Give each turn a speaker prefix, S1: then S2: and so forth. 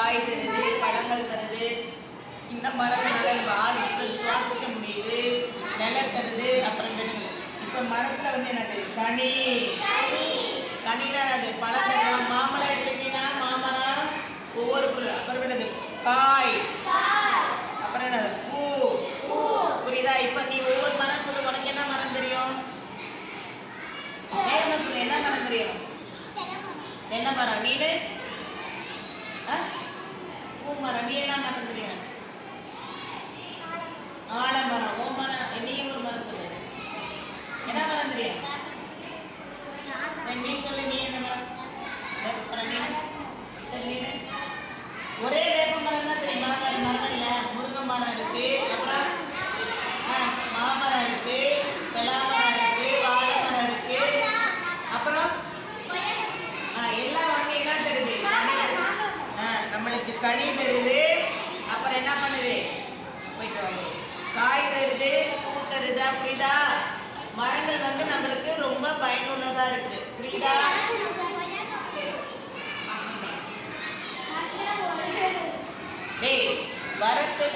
S1: காய் தருது பழங்கள் தருது. இந்த மரங்கள் நம்ம ஆக்சிஜன் சுவாசிக்க முடியுது நிலம் தருது. அப்புறம் கனி இப்போ மரத்துல வந்து என்னது? கனி. கனினா அது பழம் தரலாம் மாமரம் எடுத்துக்கிட்டீங்கன்னா மாமரம் ஒவ்வொரு பொருள் அப்புறம் என்னது? காய். அப்புறம் என்னது? பூ. புரியுதா? இப்போ நீ ஒவ்வொரு மரம் சொல்லு. உனக்கு என்ன மரம் தெரியும்? சொல்லு. என்ன மரம் தெரியும்? என்ன மரம்? நீனு வண்டியெல்லாம் மரம் நீ என்ன மரம் தெரியும்? ஆலமரம். ஓ மரம். நீ ஒரு மரம் சொல்லு. என்ன மரம் சரி நீ சொல்லு நீ என்ன மரம்? சரி ஒரே வேப்ப மரம் தான் தெரியுமா? மரம் இல்லை முருங்கை மரம் இருக்கு அப்புறம் ஆ, மாமரம் இருக்கு பலாமரம் இருக்கு வாழை மரம் இருக்கு அப்புறம் ஆ, எல்லாம் வந்து என்ன தருது கனி தருது. ஆ, நம்மளுக்கு கனி தருது அப்புறம் என்ன பண்ணுது? போயிட்டு வாங்க. காய் தருது பூ தருதா புரியுதா? மரங்கள் வந்து நம்மளுக்கு ரொம்ப பயனுள்ளதா இருக்குது. புரியுதா? டேய் வரட்டு